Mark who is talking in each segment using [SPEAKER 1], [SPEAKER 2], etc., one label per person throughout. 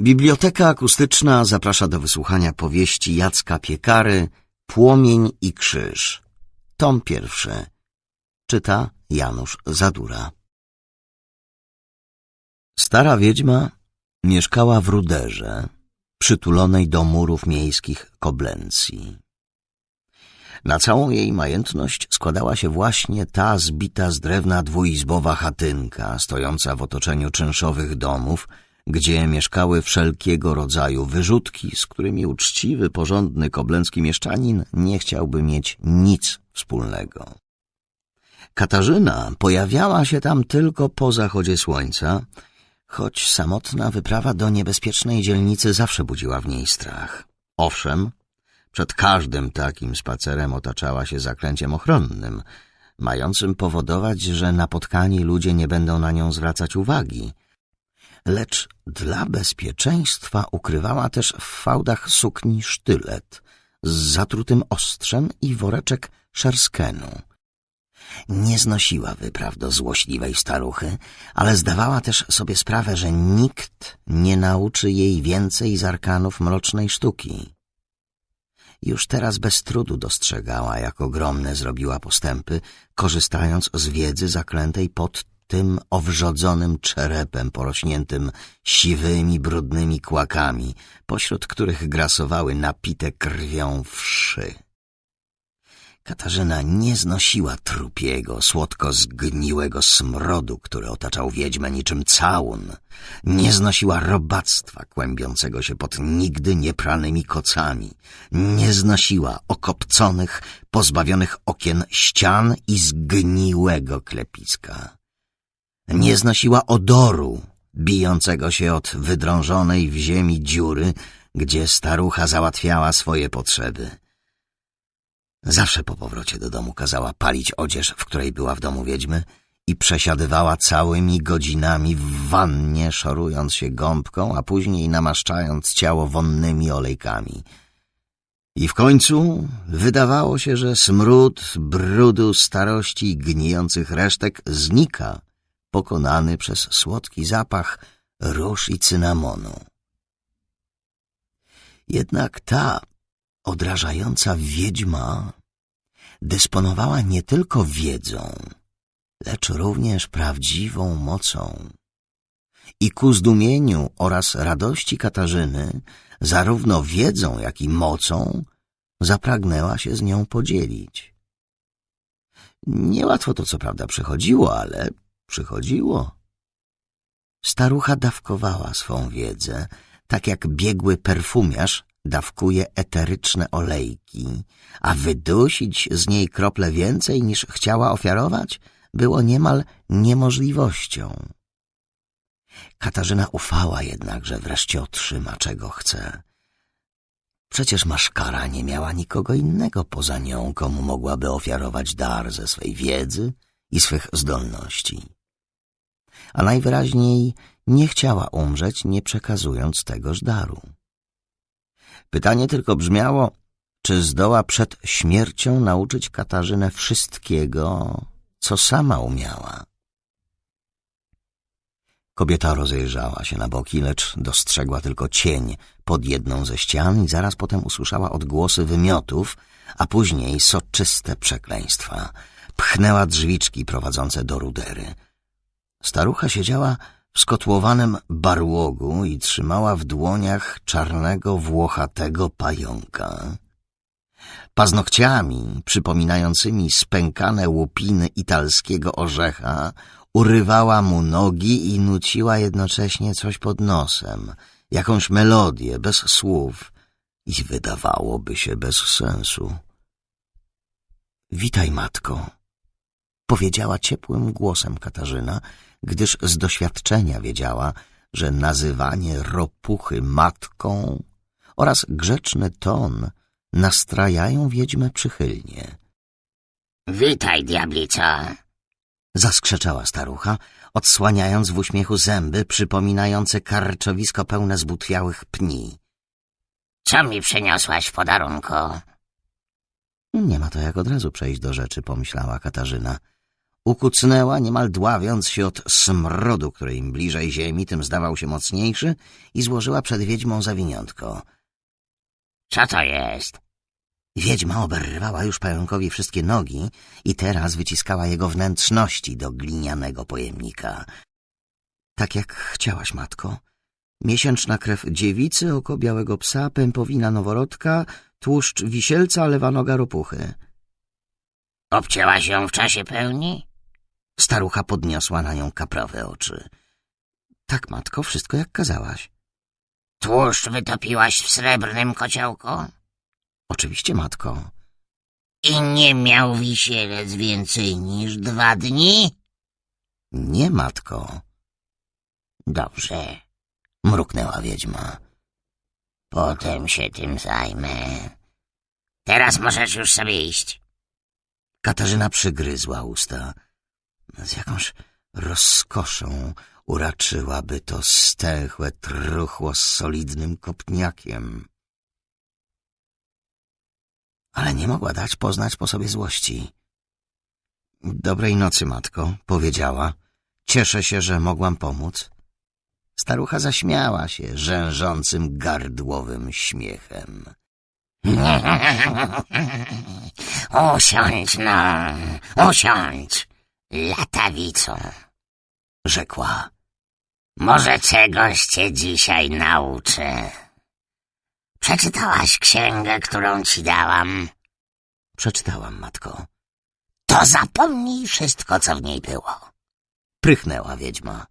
[SPEAKER 1] Biblioteka akustyczna zaprasza do wysłuchania powieści Jacka Piekary Płomień i krzyż. Tom pierwszy. Czyta Janusz Zadura. Stara wiedźma mieszkała w Ruderze, przytulonej do murów miejskich Koblencji. Na całą jej majętność składała się właśnie ta zbita z drewna dwuizbowa chatynka, stojąca w otoczeniu czynszowych domów, gdzie mieszkały wszelkiego rodzaju wyrzutki, z którymi uczciwy, porządny koblencki mieszczanin nie chciałby mieć nic wspólnego. Katarzyna pojawiała się tam tylko po zachodzie słońca, choć samotna wyprawa do niebezpiecznej dzielnicy zawsze budziła w niej strach. Owszem, przed każdym takim spacerem otaczała się zaklęciem ochronnym, mającym powodować, że napotkani ludzie nie będą na nią zwracać uwagi. Lecz dla bezpieczeństwa ukrywała też w fałdach sukni sztylet z zatrutym ostrzem i woreczek szerskenu. Nie znosiła wypraw do złośliwej staruchy, ale zdawała też sobie sprawę, że nikt nie nauczy jej więcej z arkanów mrocznej sztuki. Już teraz bez trudu dostrzegała, jak ogromne zrobiła postępy, korzystając z wiedzy zaklętej pod tym owrzodzonym czerepem porośniętym siwymi, brudnymi kłakami, pośród których grasowały napite krwią wszy. Katarzyna nie znosiła trupiego, słodko zgniłego smrodu, który otaczał wiedźmę niczym całun. Nie znosiła robactwa kłębiącego się pod nigdy niepranymi kocami. Nie znosiła okopconych, pozbawionych okien ścian i zgniłego klepiska. Nie znosiła odoru, bijącego się od wydrążonej w ziemi dziury, gdzie starucha załatwiała swoje potrzeby. Zawsze po powrocie do domu kazała palić odzież, w której była w domu wiedźmy i przesiadywała całymi godzinami w wannie, szorując się gąbką, a później namaszczając ciało wonnymi olejkami. I w końcu wydawało się, że smród brudu, starości i gnijących resztek znika, pokonany przez słodki zapach róż i cynamonu. Jednak ta odrażająca wiedźma dysponowała nie tylko wiedzą, lecz również prawdziwą mocą. I ku zdumieniu oraz radości Katarzyny, zarówno wiedzą, jak i mocą, zapragnęła się z nią podzielić. Niełatwo to co prawda przychodziło, ale przychodziło. Starucha dawkowała swą wiedzę, tak jak biegły perfumiarz dawkuje eteryczne olejki, a wydusić z niej krople więcej niż chciała ofiarować było niemal niemożliwością. Katarzyna ufała jednak, że wreszcie otrzyma czego chce. Przecież maszkara nie miała nikogo innego poza nią, komu mogłaby ofiarować dar ze swej wiedzy i swych zdolności. A najwyraźniej nie chciała umrzeć, nie przekazując tegoż daru. Pytanie tylko brzmiało, czy zdoła przed śmiercią nauczyć Katarzynę wszystkiego, co sama umiała. Kobieta rozejrzała się na boki, lecz dostrzegła tylko cień pod jedną ze ścian i zaraz potem usłyszała odgłosy wymiotów, a później soczyste przekleństwa. Pchnęła drzwiczki prowadzące do rudery. Starucha siedziała w skotłowanym barłogu i trzymała w dłoniach czarnego, włochatego pająka. Paznokciami, przypominającymi spękane łupiny italskiego orzecha, urywała mu nogi i nuciła jednocześnie coś pod nosem, jakąś melodię, bez słów i wydawałoby się bez sensu. — Witaj, matko — powiedziała ciepłym głosem Katarzyna, gdyż z doświadczenia wiedziała, że nazywanie ropuchy matką oraz grzeczny ton nastrajają wiedźmę przychylnie.
[SPEAKER 2] — Witaj, diablica!
[SPEAKER 1] — zaskrzeczała starucha, odsłaniając w uśmiechu zęby przypominające karczowisko pełne zbutwiałych pni.
[SPEAKER 2] — Co mi przyniosłaś w podarunku?
[SPEAKER 1] Nie ma to jak od razu przejść do rzeczy, pomyślała Katarzyna. Ukucnęła, niemal dławiąc się od smrodu, który im bliżej ziemi, tym zdawał się mocniejszy, i złożyła przed wiedźmą zawiniątko.
[SPEAKER 2] Co to jest?
[SPEAKER 1] Wiedźma oberwała już pająkowi wszystkie nogi i teraz wyciskała jego wnętrzności do glinianego pojemnika. Tak jak chciałaś, matko. Miesięczna krew dziewicy, oko białego psa, pępowina noworodka, tłuszcz wisielca, lewa noga ropuchy.
[SPEAKER 2] Obcięłaś ją w czasie pełni?
[SPEAKER 1] Starucha podniosła na nią kaprowe oczy. Tak, matko, wszystko jak kazałaś.
[SPEAKER 2] Tłuszcz wytopiłaś w srebrnym kociołku?
[SPEAKER 1] Oczywiście, matko.
[SPEAKER 2] I nie miał wisielec więcej niż dwa dni?
[SPEAKER 1] Nie, matko,
[SPEAKER 2] Dobrze,
[SPEAKER 1] mruknęła wiedźma.
[SPEAKER 2] potem się tym zajmę. Teraz możesz już sobie iść.
[SPEAKER 1] Katarzyna przygryzła usta. Z jakąś rozkoszą uraczyłaby to stęchłe truchło z solidnym kopniakiem. Ale nie mogła dać poznać po sobie złości. Dobrej nocy, matko, powiedziała. Cieszę się, że mogłam pomóc. Starucha zaśmiała się rzężącym gardłowym śmiechem.
[SPEAKER 2] usiądź no, usiądź, latawico.
[SPEAKER 1] Rzekła.
[SPEAKER 2] Może czegoś cię dzisiaj nauczę. Przeczytałaś księgę, którą ci dałam?
[SPEAKER 1] Przeczytałam, matko.
[SPEAKER 2] To zapomnij wszystko, co w niej było.
[SPEAKER 1] Prychnęła wiedźma.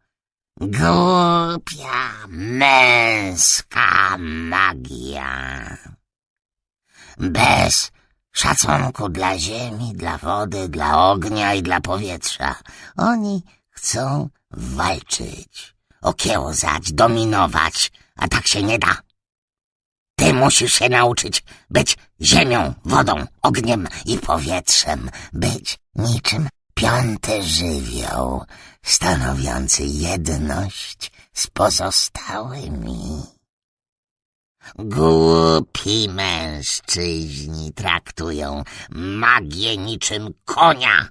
[SPEAKER 2] Głupia, męska magia. Bez szacunku dla ziemi, dla wody, dla ognia i dla powietrza. Oni chcą walczyć, okiełzać, dominować, a tak się nie da. Ty musisz się nauczyć być ziemią, wodą, ogniem i powietrzem, być niczym piąty żywioł, stanowiący jedność z pozostałymi. Głupi mężczyźni traktują magię niczym konia,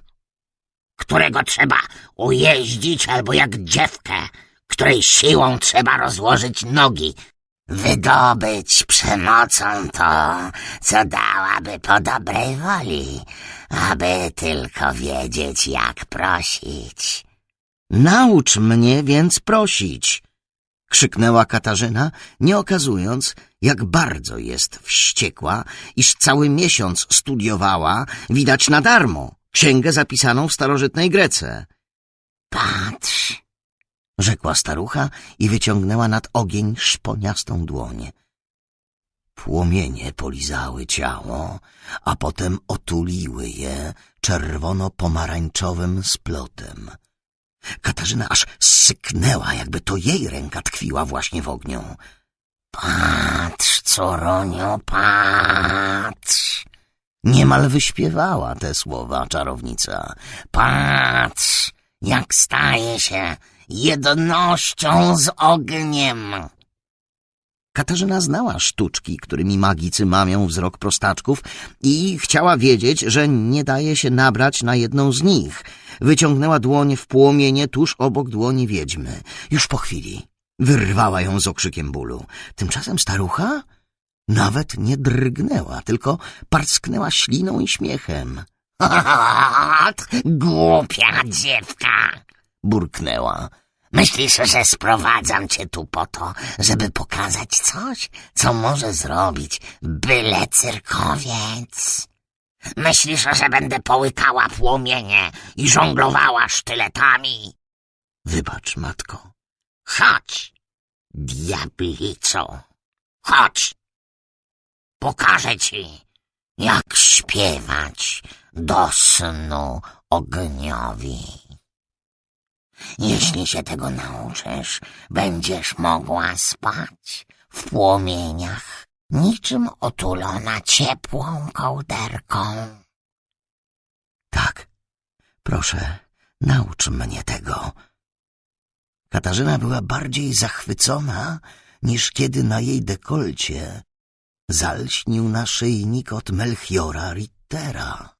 [SPEAKER 2] którego trzeba ujeździć albo jak dziewkę, której siłą trzeba rozłożyć nogi, wydobyć przemocą to, co dałaby po dobrej woli, aby tylko wiedzieć, jak prosić.
[SPEAKER 1] Naucz mnie więc prosić! Krzyknęła Katarzyna, nie okazując, jak bardzo jest wściekła, iż cały miesiąc studiowała, widać na darmo, księgę zapisaną w starożytnej Grece.
[SPEAKER 2] Patrz,
[SPEAKER 1] Rzekła starucha i wyciągnęła nad ogień szponiastą dłoń. Płomienie polizały ciało, a potem otuliły je czerwono-pomarańczowym splotem. Katarzyna aż syknęła, jakby to jej ręka tkwiła właśnie w ogniu.
[SPEAKER 2] patrz, córoniu, patrz.
[SPEAKER 1] Niemal wyśpiewała te słowa czarownica.
[SPEAKER 2] Patrz, jak staje się jednością z ogniem.
[SPEAKER 1] Katarzyna znała sztuczki, którymi magicy mamią wzrok prostaczków i chciała wiedzieć, że nie daje się nabrać na jedną z nich. Wyciągnęła dłoń w płomienie tuż obok dłoni wiedźmy. Już po chwili wyrwała ją z okrzykiem bólu. Tymczasem starucha nawet nie drgnęła, tylko parsknęła śliną i śmiechem.
[SPEAKER 2] Głupia dziewka.
[SPEAKER 1] Burknęła.
[SPEAKER 2] Myślisz, że sprowadzam cię tu po to, żeby pokazać coś, co może zrobić byle cyrkowiec? Myślisz, że będę połykała płomienie i żonglowała sztyletami?
[SPEAKER 1] Wybacz, matko.
[SPEAKER 2] Chodź, diablico, chodź. Pokażę ci, jak śpiewać do snu ogniowi. Jeśli się tego nauczysz, będziesz mogła spać w płomieniach, niczym otulona ciepłą kołderką.
[SPEAKER 1] Tak, proszę, naucz mnie tego. Katarzyna była bardziej zachwycona, niż kiedy na jej dekolcie zalśnił naszyjnik od Melchiora Rittera.